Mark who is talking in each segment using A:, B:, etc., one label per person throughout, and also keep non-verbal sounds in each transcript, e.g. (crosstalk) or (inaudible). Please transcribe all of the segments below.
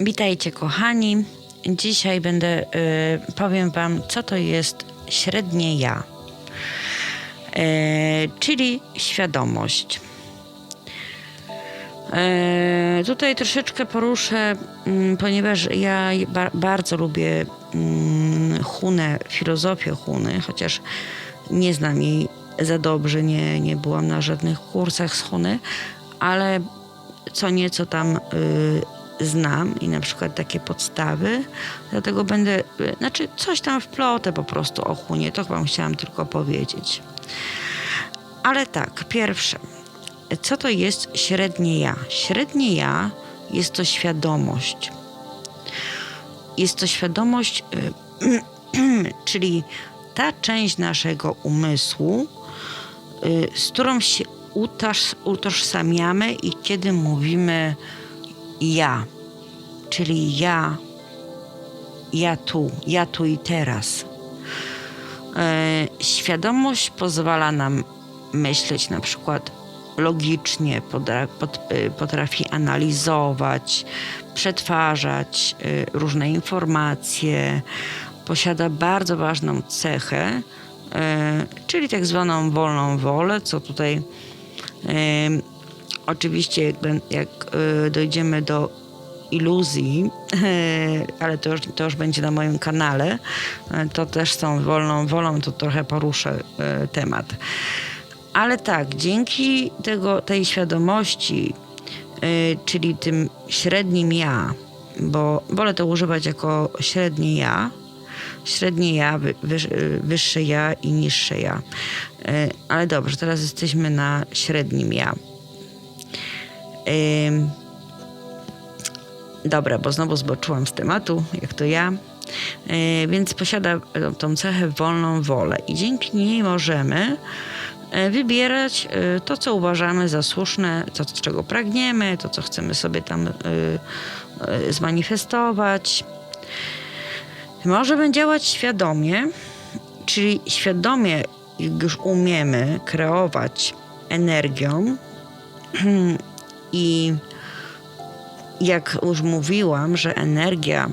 A: Witajcie kochani. Dzisiaj będę y, powiem wam, co to jest średnie ja. E, czyli świadomość. E, tutaj troszeczkę poruszę, mm, ponieważ ja ba- bardzo lubię mm, Hunę, filozofię Huny, chociaż nie znam jej za dobrze, nie, nie byłam na żadnych kursach z Huny, ale co nieco tam y, znam i na przykład takie podstawy, dlatego będę, znaczy coś tam wplotę po prostu o Hunie, to wam chciałam tylko powiedzieć. Ale tak, pierwsze, co to jest średnie ja? Średnie ja jest to świadomość. Jest to świadomość, (clears throat) czyli ta część naszego umysłu, y, z którą się utożsamiamy i kiedy mówimy ja, czyli ja, ja tu, ja tu i teraz. E, Świadomość pozwala nam myśleć na przykład logicznie, podra- pot- y, potrafi analizować, przetwarzać y, różne informacje, posiada bardzo ważną cechę, czyli tak zwaną wolną wolę, co tutaj oczywiście, jak, jak y, dojdziemy do iluzji, (laughs) ale to już, to już będzie na moim kanale, y, to też tą wolną wolą, to trochę poruszę y, temat. Ale tak, dzięki tego, tej świadomości, czyli tym średnim ja, bo wolę to używać jako średnie ja, średnie ja, wy, wyż, wyższe ja i niższe ja. Ale dobrze, teraz jesteśmy na średnim ja. Dobra, bo znowu zboczyłam z tematu, jak to ja. Yy, więc posiada tą- cechę wolną wolę i dzięki niej możemy yy, wybierać yy, to, co uważamy za słuszne, to, czego pragniemy, to, co chcemy sobie tam zmanifestować. Możemy działać świadomie, czyli świadomie, już umiemy kreować energią (clears throat) i jak już mówiłam, że energia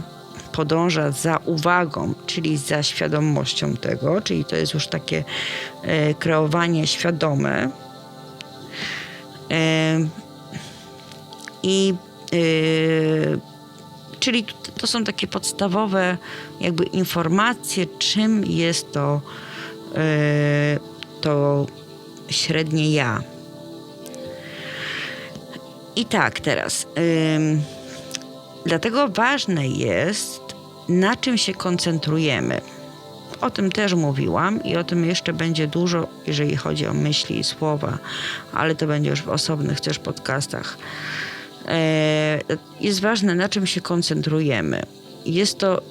A: podąża za uwagą, czyli za świadomością tego, czyli to jest już takie e, kreowanie świadome. E, I e, czyli to są takie podstawowe jakby informacje, czym jest to, e, to średnie ja. I tak teraz. Ym, dlatego ważne jest, na czym się koncentrujemy. O tym też mówiłam i o tym jeszcze będzie dużo, jeżeli chodzi o myśli i słowa, ale to będzie już w osobnych też podcastach. E, jest ważne, na czym się koncentrujemy. Jest to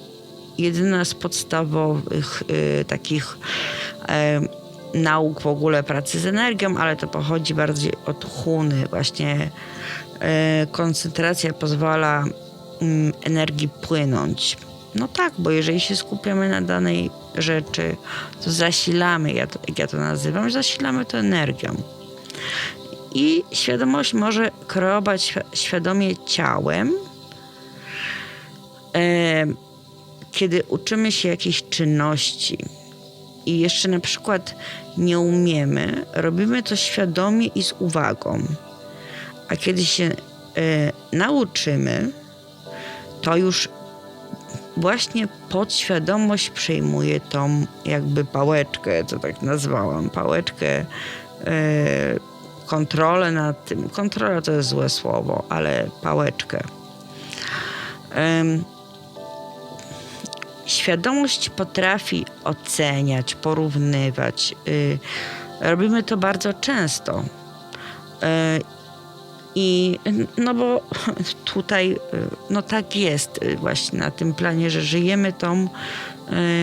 A: jedyna z podstawowych y, takich e, nauk w ogóle pracy z energią, ale to pochodzi bardziej od Huny. Właśnie e, koncentracja pozwala mm, energii płynąć. No tak, bo jeżeli się skupiamy na danej rzeczy, to zasilamy, ja to, jak ja to nazywam, zasilamy to energią. I świadomość może kreować świ- świadomie ciałem, e, kiedy uczymy się jakiejś czynności i jeszcze na przykład nie umiemy, robimy to świadomie i z uwagą. A kiedy się e, nauczymy, to już właśnie podświadomość przejmuje tą jakby pałeczkę, to tak nazwałam, pałeczkę, e, kontrolę nad tym. Kontrola to jest złe słowo, ale pałeczkę. Em, świadomość potrafi oceniać, porównywać. Y, robimy to bardzo często. Y, I no bo (laughs) tutaj, y, no tak jest właśnie na tym planie, że żyjemy tą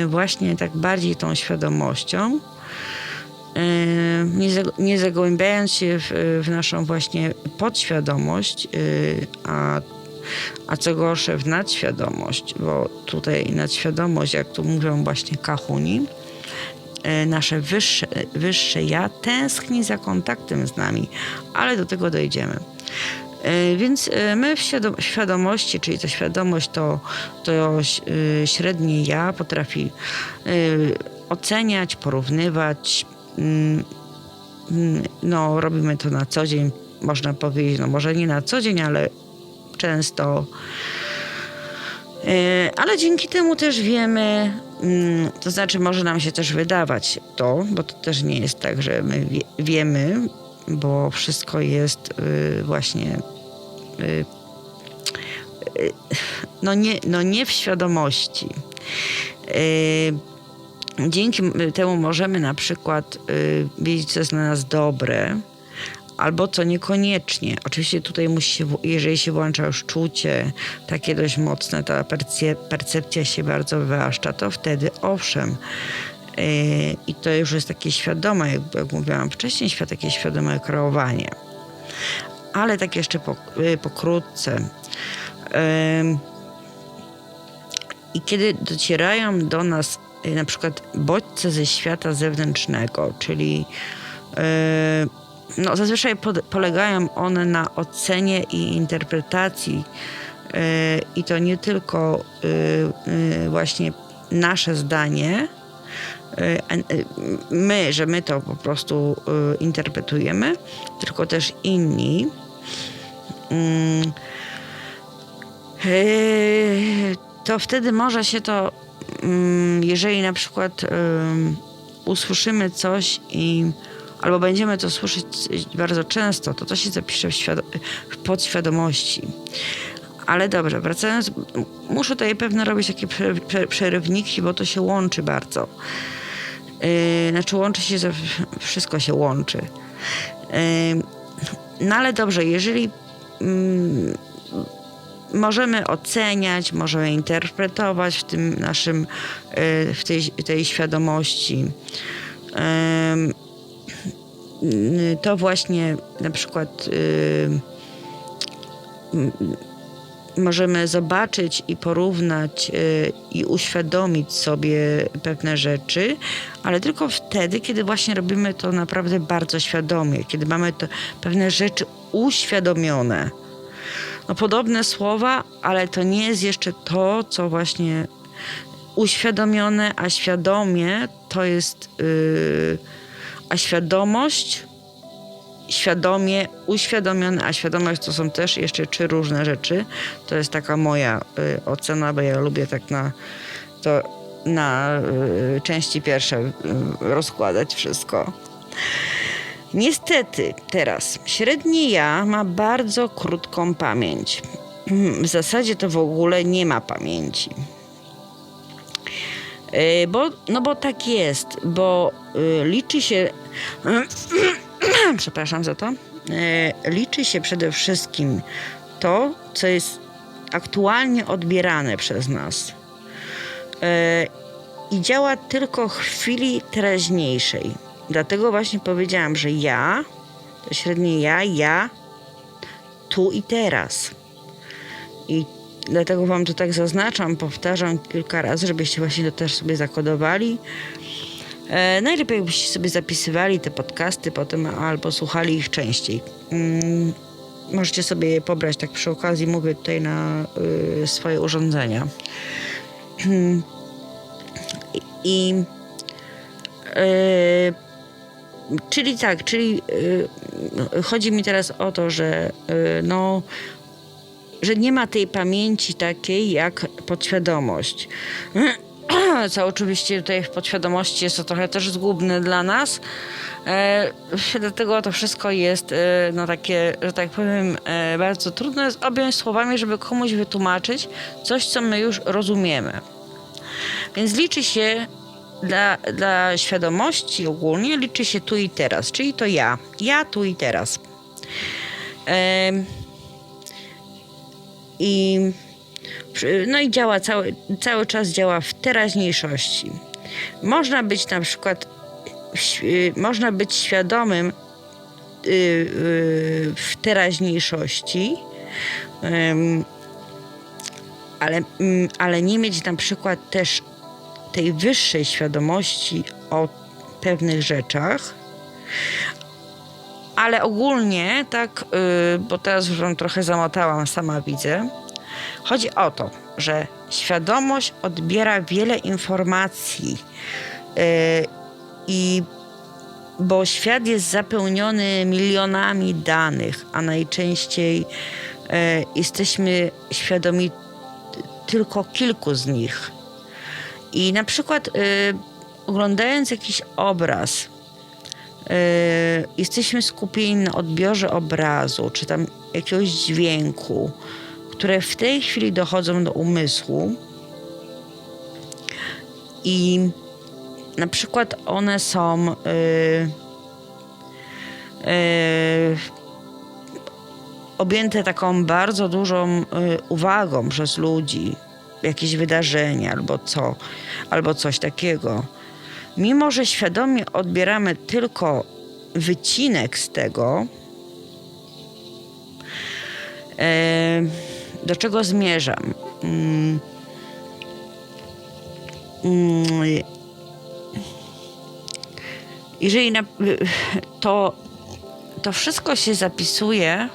A: właśnie tak bardziej tą świadomością. Nie, zag- nie zagłębiając się w, naszą właśnie podświadomość, a a co gorsze w nadświadomość, bo tutaj nadświadomość, jak tu mówią właśnie kahuni, e, nasze wyższe, wyższe ja tęskni za kontaktem z nami, ale do tego dojdziemy. E, Więc e, my w świadom- świadomości, czyli ta świadomość to, to średnie ja potrafi oceniać, porównywać. mm, mm, No, robimy to na co dzień, można powiedzieć, no może nie na co dzień, ale często. E, Ale dzięki temu też wiemy, mm, to znaczy może nam się też wydawać to, bo to też nie jest tak, że my wie, wiemy, bo wszystko jest y, właśnie y, y, no, nie, no nie w świadomości. Y, Dzięki temu możemy na przykład wiedzieć, co jest na nas dobre, albo co niekoniecznie. Oczywiście tutaj musi się, jeżeli się włącza już czucie takie dość mocne, ta perce- percepcja się bardzo wyaszcza, to wtedy owszem. Yy, I to już jest takie świadome, jak, jak mówiłam wcześniej, świat, takie świadome kreowanie. Ale tak jeszcze po, yy, pokrótce. Ym, I kiedy docierają do nas y, na przykład bodźce ze świata zewnętrznego, czyli y, no, zazwyczaj pod, polegają one na ocenie i interpretacji y, i to nie tylko y, y, właśnie nasze zdanie, my, że my to po prostu interpretujemy, tylko też inni. Mm, Yy, to wtedy może się to, mm, jeżeli na przykład ym, usłyszymy coś i albo będziemy to słyszeć bardzo często, to to się zapisze w, w podświadomości. Ale dobrze, wracając, muszę tutaj pewne robić takie prze- prze- przerywniki, bo to się łączy bardzo. Yy, znaczy łączy się, ze, wszystko się łączy. Yy, no ale dobrze, jeżeli mm, możemy oceniać, możemy interpretować w tym naszym, y, w tej, tej świadomości. Ym, y, To właśnie na przykład y, możemy zobaczyć i porównać y, i uświadomić sobie pewne rzeczy, ale tylko wtedy, kiedy właśnie robimy to naprawdę bardzo świadomie, kiedy mamy to pewne rzeczy uświadomione. No, podobne słowa, ale to nie jest jeszcze to, co właśnie uświadomione, a świadomie to jest, a świadomość, świadomie, uświadomione, a świadomość to są też jeszcze trzy różne rzeczy. To jest taka moja y, ocena, bo ja lubię tak na to na y, części pierwsze y, rozkładać wszystko. Niestety, teraz średnie ja ma bardzo krótką pamięć. W zasadzie to w ogóle nie ma pamięci. Yy, Bo, no bo tak jest, bo y, liczy się. (clears throat) Przepraszam za to. Yy, Liczy się przede wszystkim to, co jest aktualnie odbierane przez nas. I działa tylko w chwili teraźniejszej. Dlatego właśnie powiedziałam, że ja, to średnie ja, ja, tu i teraz. I dlatego wam to tak zaznaczam, powtarzam kilka razy, żebyście właśnie to też sobie zakodowali. E, najlepiej jakbyście sobie zapisywali te podcasty potem albo słuchali ich częściej. Mm, możecie sobie je pobrać tak przy okazji, mówię tutaj na y, swoje urządzenia. I, i y, Czyli tak, czyli y, chodzi mi teraz o to, że y, no, że nie ma tej pamięci takiej jak podświadomość. (clears throat) Co oczywiście tutaj w podświadomości jest to trochę też zgubne dla nas. E, dlatego to wszystko jest e, no takie, że tak powiem, e, bardzo trudno jest objąć słowami, żeby komuś wytłumaczyć coś, co my już rozumiemy. Więc liczy się dla, dla świadomości ogólnie liczy się tu i teraz, czyli to ja. Ja tu i teraz. Em, I no i działa cały, cały czas działa w teraźniejszości. Można być na przykład można być świadomym y, y, w teraźniejszości, ale, mm, ale nie mieć na przykład też tej wyższej świadomości o pewnych rzeczach, ale ogólnie, tak, y, bo teraz już wam trochę zamotałam, sama widzę. Chodzi o to, że świadomość odbiera wiele informacji y, i bo świat jest zapełniony milionami danych, a najczęściej e, jesteśmy świadomi tylko kilku z nich. I na przykład oglądając jakiś obraz, jesteśmy skupieni na odbiorze obrazu, czy tam jakiegoś dźwięku, które w tej chwili dochodzą do umysłu. I na przykład one są y, y, objęte taką bardzo dużą y, uwagą przez ludzi, jakieś wydarzenia albo co, albo coś takiego. Mimo, że świadomie odbieramy tylko wycinek z tego, y, do czego zmierzam? Mm, mm, jeżeli na, to, to wszystko się zapisuje,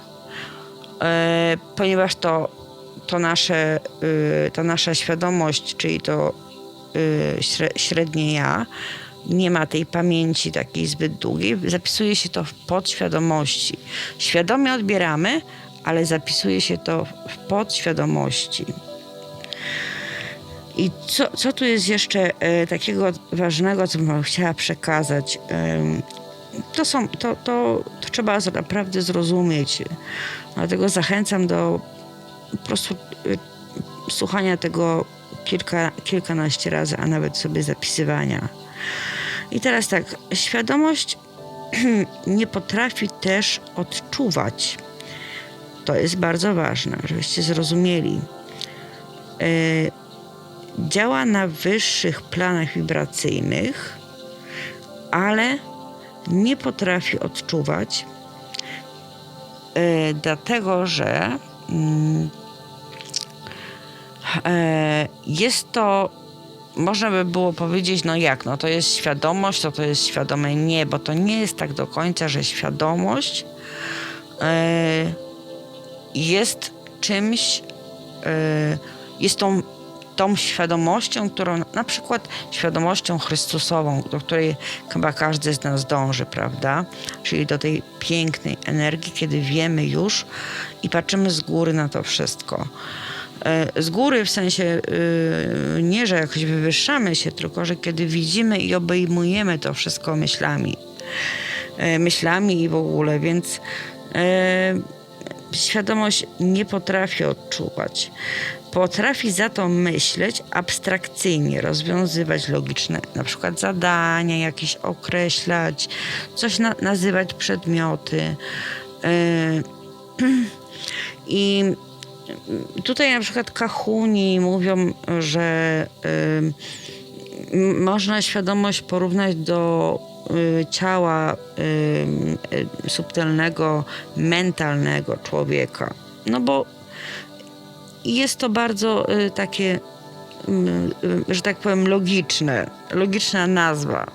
A: e, ponieważ to, to nasze, e, ta nasza świadomość, czyli to średnie ja, nie ma tej pamięci takiej zbyt długiej, zapisuje się to w podświadomości. Świadomie odbieramy, ale zapisuje się to w podświadomości. I co, co tu jest jeszcze e, takiego ważnego, co bym chciała przekazać? To, są, to, to, to trzeba naprawdę zrozumieć. Dlatego zachęcam do po prostu e, słuchania tego kilka, kilkanaście razy, a nawet sobie zapisywania. I teraz tak, świadomość (clears throat) nie potrafi też odczuwać. To jest bardzo ważne, żebyście zrozumieli. E, działa na wyższych planach wibracyjnych, ale nie potrafi odczuwać, e, dlatego że e, jest to, można by było powiedzieć, no jak, no to jest świadomość, to to jest świadome nie, bo to nie jest tak do końca, że świadomość e, jest czymś, e, jest tą tą świadomością, którą na przykład świadomością Chrystusową, do której chyba każdy z nas dąży, prawda? Czyli do tej pięknej energii, kiedy wiemy już i patrzymy z góry na to wszystko. E, Z góry w sensie y, nie, że jakoś wywyższamy się, tylko że kiedy widzimy i obejmujemy to wszystko myślami. E, Myślami i w ogóle, więc e, świadomość nie potrafi odczuwać. Potrafi za to myśleć abstrakcyjnie, rozwiązywać logiczne na przykład zadania, jakieś określać, coś na, nazywać przedmioty. (clears throat) I tutaj na przykład kahuni mówią, że można świadomość porównać do y, ciała y, subtelnego, mentalnego człowieka. No bo jest to bardzo y, takie, że tak powiem, logiczne, logiczna nazwa.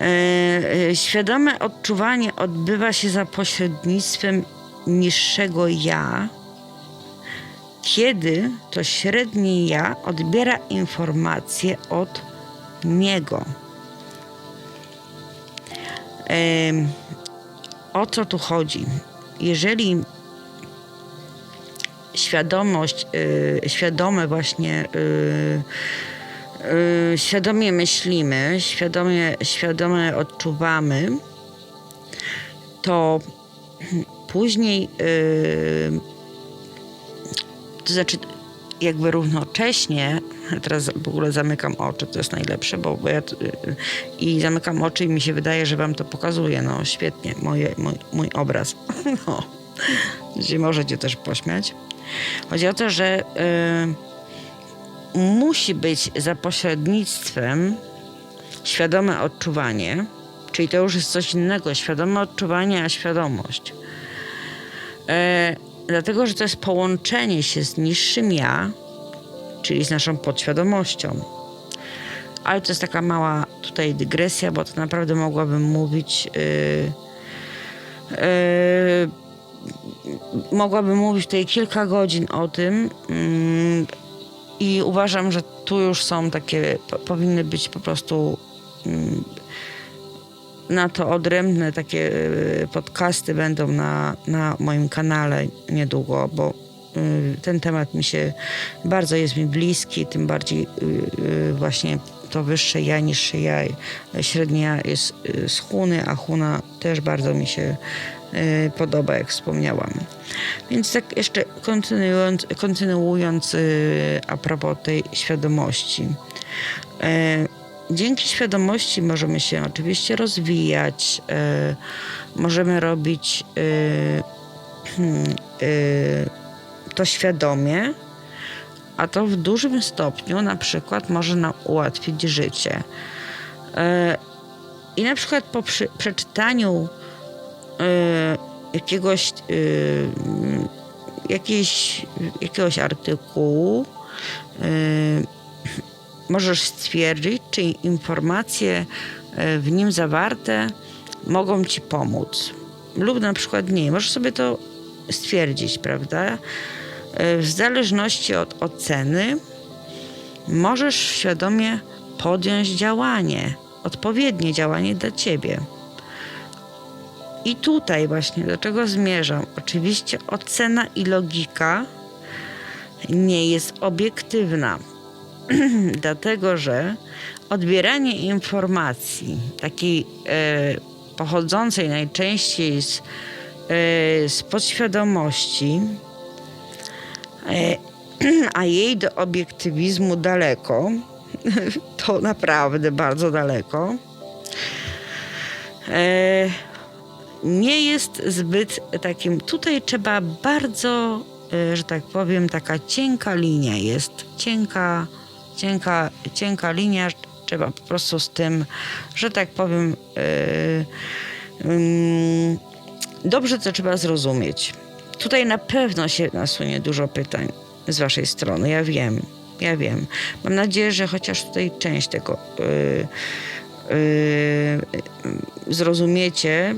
A: Y, y, Świadome odczuwanie odbywa się za pośrednictwem niższego ja, kiedy to średnie ja odbiera informacje od niego. O co tu chodzi? Jeżeli świadomość, y, świadome właśnie, y, y, świadomie myślimy, świadomie, świadomie odczuwamy, to później, to znaczy jakby równocześnie, teraz w ogóle zamykam oczy, to jest najlepsze, bo, bo ja y, i zamykam oczy i mi się wydaje, że wam to pokazuje, no świetnie, moje, mój, mój obraz. (laughs) No. Się możecie też pośmiać. Chodzi o to, że y, musi być za pośrednictwem świadome odczuwanie, czyli to już jest coś innego, świadome odczuwanie, a świadomość. E, dlatego, że to jest połączenie się z niższym ja, czyli z naszą podświadomością. Ale to jest taka mała tutaj dygresja, bo to naprawdę mogłabym mówić yy, E, mogłabym mówić tutaj kilka godzin o tym mm, i uważam, że tu już są takie, po, powinny być po prostu mm, na to odrębne takie e, podcasty będą na, na moim kanale niedługo, bo y, ten temat mi się bardzo jest mi bliski, tym bardziej y, właśnie to wyższe ja, niższe ja, średnia jest z Huny, a Huna też bardzo mi się podoba, jak wspomniałam. Więc tak jeszcze kontynuując, kontynuując a propos tej świadomości. Dzięki świadomości możemy się oczywiście rozwijać, e, możemy robić hmm, e, to świadomie, a to w dużym stopniu na przykład może nam ułatwić życie. I na przykład po przy, przeczytaniu jakiegoś, jakiejś, jakiegoś artykułu możesz stwierdzić, czy informacje e, w nim zawarte mogą ci pomóc. Lub na przykład nie. Możesz sobie to stwierdzić, prawda? E, W zależności od oceny możesz świadomie podjąć działanie, odpowiednie działanie dla ciebie. I tutaj właśnie do czego zmierzam? Oczywiście ocena i logika nie jest obiektywna (clears throat) dlatego że odbieranie informacji takiej e, pochodzącej najczęściej z, e, z podświadomości, e, (clears throat) a jej do obiektywizmu daleko, (laughs) to naprawdę bardzo daleko, e, nie jest zbyt takim. Tutaj trzeba bardzo, e, że tak powiem, taka cienka linia jest. Cienka, cienka, cienka linia. Trzeba po prostu z tym, że tak powiem, mm, dobrze to trzeba zrozumieć. Tutaj na pewno się nasunie dużo pytań z Waszej strony. Ja wiem, ja wiem. Mam nadzieję, że chociaż tutaj część tego yy, yy, zrozumiecie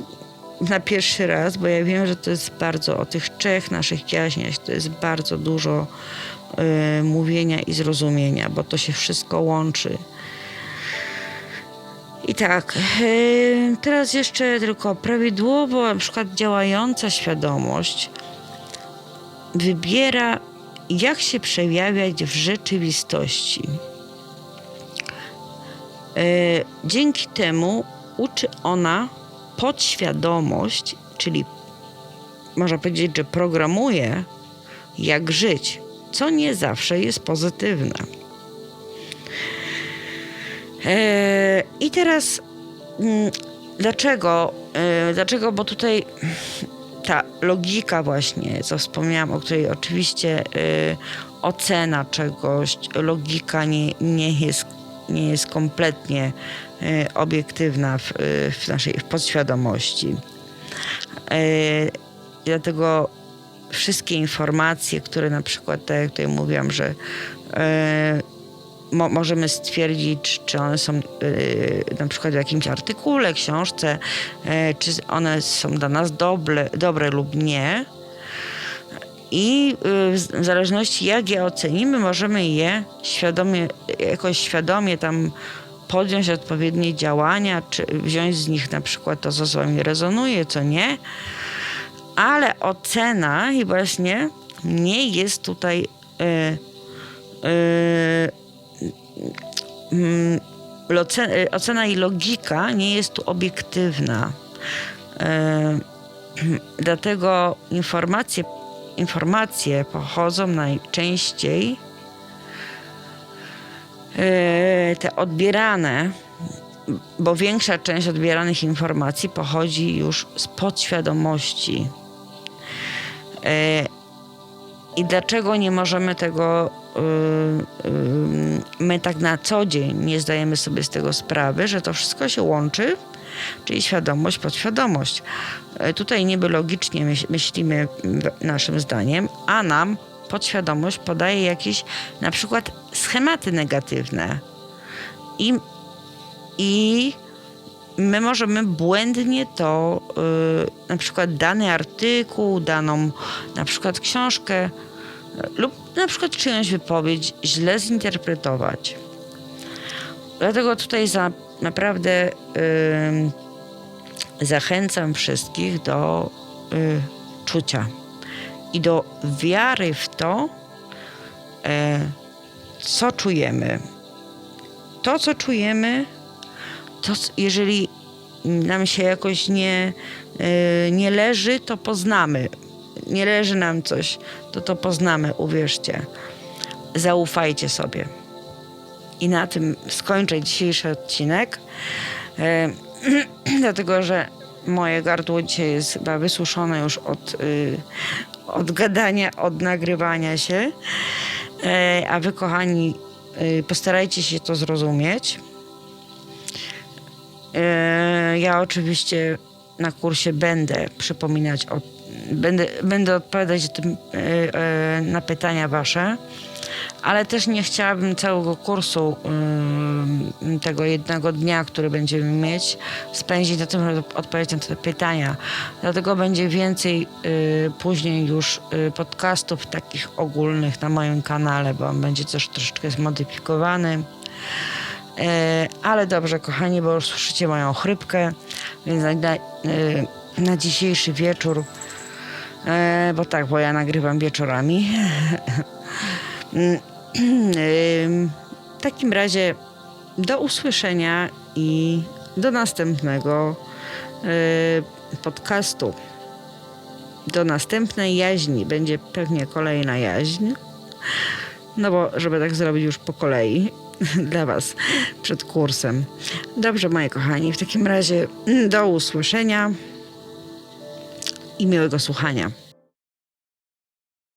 A: na pierwszy raz, bo ja wiem, że to jest bardzo o tych trzech naszych jaźniach, to jest bardzo dużo yy, mówienia i zrozumienia, bo to się wszystko łączy. I tak, yy, teraz jeszcze tylko prawidłowo na przykład działająca świadomość wybiera, jak się przejawiać w rzeczywistości. E, Dzięki temu uczy ona podświadomość, czyli można powiedzieć, że programuje, jak żyć, co nie zawsze jest pozytywne. E, I teraz mm, dlaczego? E, Dlaczego? Bo tutaj ta logika właśnie, co wspomniałam, o której oczywiście y, ocena czegoś, logika nie, nie, jest, nie jest kompletnie obiektywna w, w naszej w podświadomości. Dlatego wszystkie informacje, które na przykład, tak jak tutaj mówiłam, że y, mo, możemy stwierdzić, czy one są y, na przykład w jakimś artykule, książce, y, czy one są dla nas dobre, dobre lub nie. I w zależności jak je ocenimy, możemy je świadomie, jakoś świadomie tam podjąć odpowiednie działania, czy wziąć z nich na przykład to, co z wami rezonuje, co nie. Ale ocena i właśnie nie jest tutaj y, y, mm, y, ocena i logika nie jest tu obiektywna. E, (clears throat) Dlatego informacje, informacje pochodzą najczęściej e, te odbierane, bo większa część odbieranych informacji pochodzi już z podświadomości. E, I dlaczego nie możemy tego, y, y, my tak na co dzień nie zdajemy sobie z tego sprawy, że to wszystko się łączy, czyli świadomość, podświadomość. E, Tutaj niby logicznie myśl, myślimy naszym zdaniem, a nam podświadomość podaje jakieś na przykład schematy negatywne. I, i my możemy błędnie to, y, na przykład dany artykuł, daną na przykład książkę y, lub na przykład czyjąś wypowiedź źle zinterpretować. Dlatego tutaj za, naprawdę y, zachęcam wszystkich do czucia i do wiary w to, co czujemy. To, co czujemy, to jeżeli nam się jakoś nie, e, nie leży, to poznamy. Nie leży nam coś, to to poznamy, uwierzcie. Zaufajcie sobie. I na tym skończę dzisiejszy odcinek, e, (clears throat) dlatego że moje gardło dzisiaj jest chyba wysuszone już od, y, od gadania, od nagrywania się. E, a wy, kochani, y, postarajcie się to zrozumieć. E, Ja oczywiście na kursie będę przypominać, o, będę, będę odpowiadać tym, e, e, na pytania wasze, ale też nie chciałabym całego kursu tego jednego dnia, który będziemy mieć, spędzić na tym, żeby odpowiedzieć na te pytania. Dlatego będzie więcej później już podcastów takich ogólnych na moim kanale, bo on będzie też troszeczkę zmodyfikowany. E, ale dobrze, kochani, bo już słyszycie moją chrypkę, więc na, na, e, na dzisiejszy wieczór, e, bo tak, bo ja nagrywam wieczorami. W takim razie do usłyszenia i do następnego podcastu. Do następnej jaźni. Będzie pewnie kolejna jaźń. No bo, żeby tak zrobić już po kolei (laughs) dla Was przed kursem. Dobrze, moi kochani, w takim razie do usłyszenia i miłego słuchania.